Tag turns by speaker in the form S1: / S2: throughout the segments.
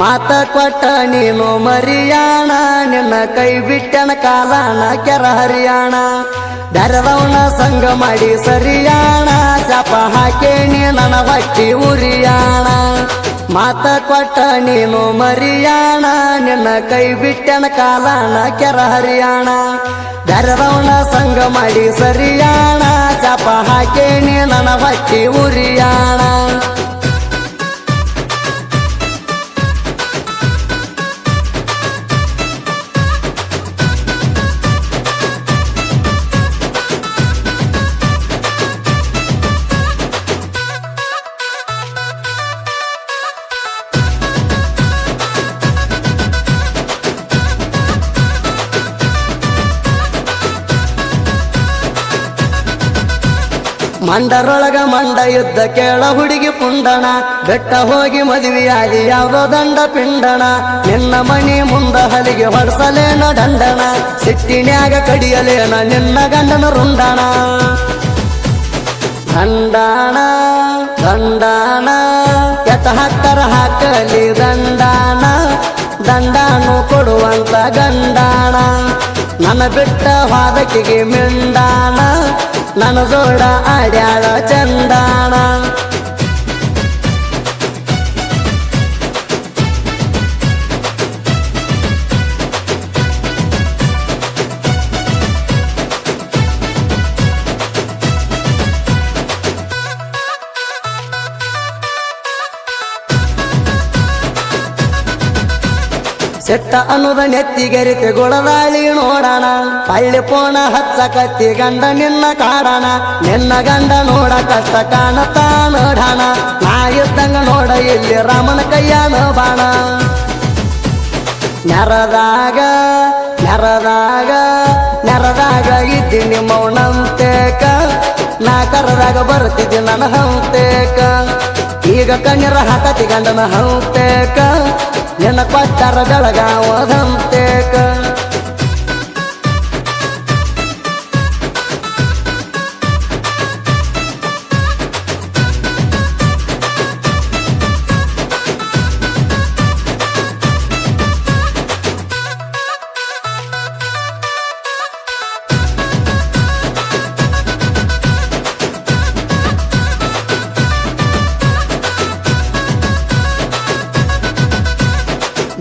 S1: ಮಾತ ಕೊಟ್ಟ ನೀನು ಮರಿಯಾಣ, ನಿನ್ನ ಕೈ ಬಿಟ್ಟನ ಕಾಲಾಣ ಕೆರ ಹರಿಯಾಣ. ಬೆರದವನ ಸಂಗ ಮಾಡಿ ಸರಿಯಾಣ, ಜಪ ಹಾಕೇಣಿ ನನ್ನ ಹೊಟ್ಟಿ ಉರಿಯಾಣ. ಮಾತ ಕೊಟ್ಟ ನೀನು ಮರಿಯಾಣ, ನಿನ್ನ ಕೈ ಬಿಟ್ಟನ ಕಾಲಾಣ ಕೆರ ಹರಿಯಾಣ. ಬೆರದವನ ಸಂಗ ಮಾಡಿ ಸರಿಯಾಣ, ಜಪ ಹಾಕೇಣಿ ನನ್ನ ಹೊಟ್ಟಿ ಉರಿಯಾಣ. ಮಂಡರೊಳಗ ಮಂಡ ಯುದ್ಧ ಕೇಳ ಹುಡುಗಿ ಪುಂಡಣ ಬೆಟ್ಟ ಹೋಗಿ ಮದುವೆಯಾಗಿ ಯಾವುದೋ ದಂಡ ಪಿಂಡಣ ನಿನ್ನ ಮಣಿ ಮುಂದ ಹಲಿಗೆ ಹೊಡ್ಸಲೇನ ದಂಡಣ ಸಿಟ್ಟಿನ್ಯಾಗ ಕಡಿಯಲೇನ ನಿನ್ನ ಗಂಡನ ರುಂಡಣ ದಂಡಣ ದಂಡಣ ಎತ್ತ ಹತ್ತರ ಹಾಕಲಿ ದಂಡಣ ದಂಡಾನು ಕೊಡುವಂತ ಗಂಡಾಣ ನನ್ನ ಬಿಟ್ಟ ವಾದಕಿಗೆ ಮಿಂಡಾಣ ನನ್ನ ಜೋಡ ಆಡ್ಯಾಳ ಚಂದಾಣ ಸೆಟ್ಟ ಅನ್ನುದ ನೆತ್ತಿಗೆರಿತೆ ಗೊಳದಾಳಿ ನೋಡಣ. ಪಳ್ಳಿ ಪೋಣ ಹಚ್ಚ ಕತ್ತಿ ಗಂಡ ನಿನ್ನ ಕಾಡಣ. ನಿನ್ನ ಗಂಡ ನೋಡ ಕಷ್ಟ ಕಾಣತಾ ನೋಡಣ. ನಾ ಇದ್ದಂಗ ನೋಡ ಇಲ್ಲಿ ರಾಮನ ಕೈಯಾನ ಬಾಣ ನೆರದಾಗ ನೆರದಾಗ ನೆರದಾಗ ಇದ್ದೀನಿ ಮೌನಂತೇಕ. ನಾ ಕರದಾಗ ಬರ್ತಿದ್ದಿ ನನ್ನ ಹಂತೇಕ. ಈಗ ಕಣ್ಣೀರ ಹಾಕತಿ ಗಂಡನ ಹಂತೇಕ. ನಿನ್ನ ಕೊಟ್ಟಾರ ಬೆಳಗಾವದಂತೇಕ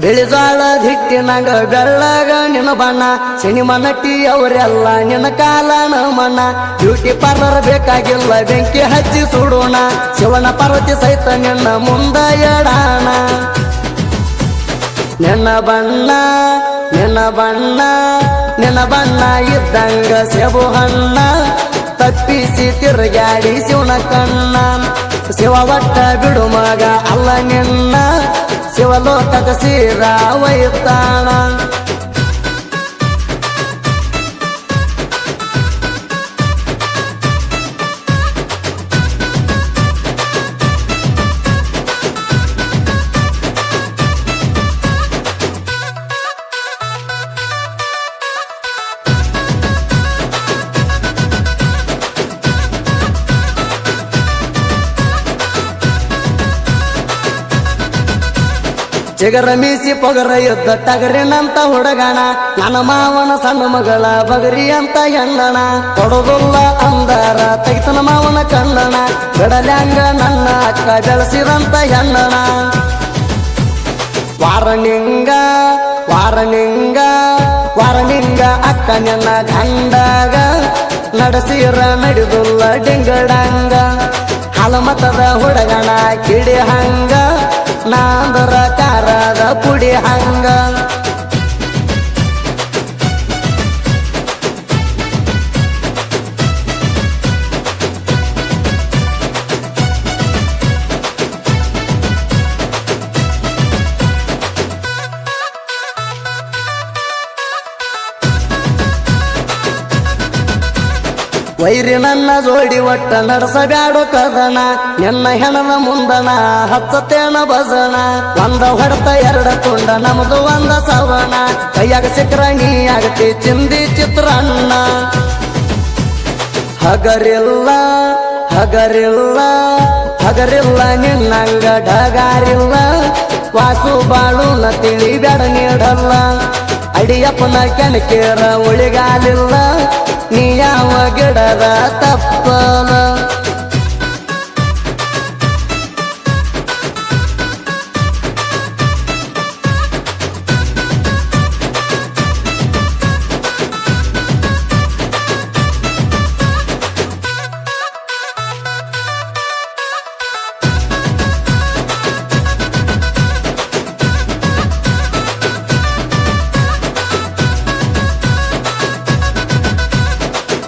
S1: ಬಿಳಿಜಾಳ ಹಿಟ್ಟಿನಾಗ ಬೆಳ್ಳಗ ನಿನ್ನ ಬಣ್ಣ. ಸಿನಿಮಾ ನಟಿ ಅವರೆಲ್ಲ ನಿನ್ನ ಕಾಲ ಮಣ್ಣ. ಬ್ಯೂಟಿ ಪಾರ್ಲರ್ ಬೇಕಾಗಿಲ್ಲ, ಬೆಂಕಿ ಹಚ್ಚಿ ಸುಡೋಣ. ಶಿವನ ಪರ್ವತಿ ಸಹಿತ ನಿನ್ನ ಮುಂದ ಎಡಾಣ. ನಿನ್ನ ಬಣ್ಣ ನಿನ್ನ ಬಣ್ಣ ನಿನ್ನ ಬಣ್ಣ ಇದ್ದಂಗ ಸೆಬು ಹಣ್ಣ. ತಪ್ಪಿಸಿ ತಿರುಗಾಡಿ ಶಿವನ ಕಣ್ಣ. ಶಿವ ಒಟ್ಟ ಬಿಡು ಮಗ ಅಲ್ಲ ನಿನ್ನ ಶಿವಲೋಕದ ಸೀರ ಒಯ್ತಾಣ ಚಿಗರ ಮೀಸಿ ಪೊಗರ ಯುದ್ಧ ಟಗರಿನಂತ ಹುಡುಗಣ ನನ್ನ ಮಾವನ ಸಣ್ಣ ಮಗಳ ಬಗರಿ ಅಂತ ಹೆಣ್ಣಣ ಕೊಡೋದಿಲ್ಲ ಅಂದಾರ, ತೆಗಿತನ ಮಾವನ ಕಣ್ಣಣ ಬೆಡಲ್ಯಾಂಗ ನನ್ನ ಅಕ್ಕ ಬೆಳೆಸಿದಂತ ಹೆಣ್ಣಣ ವಾರನಿಂಗ ವಾರನಿಂಗ ವಾರನಿಂಗ ಅಕ್ಕ ನನ್ನ ಕಂಡಾಗ ನಡೆಸಿರ ನಡೆದುಲ್ಲ ಡಿಂಗಡಂಗ. ಹಲಮತದ ಹುಡುಗಣ ಕಿಡಿ ಹಂಗ, ನಾಂದರ ಪುಡಿ ಹಂಗ ವೈರಿ ನನ್ನ ಜೋಡಿ ಒಟ್ಟ ನಡೆಸಬ್ಯಾಡು ಕದನ. ನಿನ್ನ ಹೆಣದ ಮುಂದನ ಹಚ್ಚತೇನ ಭಜನ. ಒಂದ ಹೊಡೆತ, ಎರಡ ತುಂಡ, ನಮ್ದು ಒಂದ ಸವಣ. ಕೈಯಾಗ ಸಿಕ್ರ ನೀ ಆಗತಿ ಚಿಂದಿ ಚಿತ್ರಣ್ಣ ಹಗರಿಲ್ಲ ಹಗರಿಲ್ಲ ಹಗರಿಲ್ಲ, ನಿನ್ನಂಗ ಡಗಾರಿಲ್ಲ. ವಾಸು ಬಾಳುನ ತಿಳಿ ಬ್ಯಾಡ ನೀಡಲ್ಲ. ಅಡಿಯಪ್ಪನ ಕೆಣಕೇರ ಉಳಿಗಾಲಿಲ್ಲ. ನೀ ಯಾವ ಗಿಡದ ತಪ್ಪಲ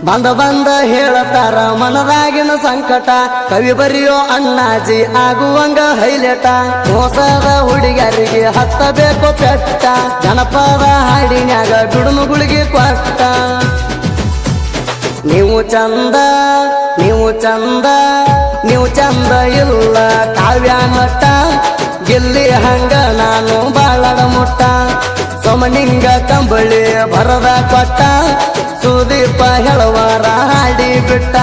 S1: ಬಂದ ಬಂದ ಹೇಳತಾರ ಮನದಾಗಿನ ಸಂಕಟ. ಕವಿ ಬರೆಯೋ ಅಣ್ಣಾಜಿ ಆಗುವಂಗ ಹೈಲೆಟ. ಮೋಸದ ಹುಡುಗರಿಗೆ ಹತ್ತಬೇಕು ಪೆಟ್ಟ. ಜನಪದ ಹಾಡಿನ್ಯಾಗ ಗುಡುಮುಗುಳಿಗೆ ಕೊಟ್ಟ. ನೀವು ಚಂದ ನೀವು ಚಂದ ನೀವು ಚಂದ ಇಲ್ಲ ಕಾವ್ಯ ಮಟ್ಟ. ಗಿಲ್ಲಿ ಹಂಗ ನಾನು ಬಾಳದ ಮುಟ್ಟ. ಸೊಮನಿಂಗ ಕಂಬಳಿ ಬರದ ಕೊಟ್ಟ. ಸುದೀಪ ಹೇಳುವರ ಹಾಡಿ ಬಿಟ್ಟ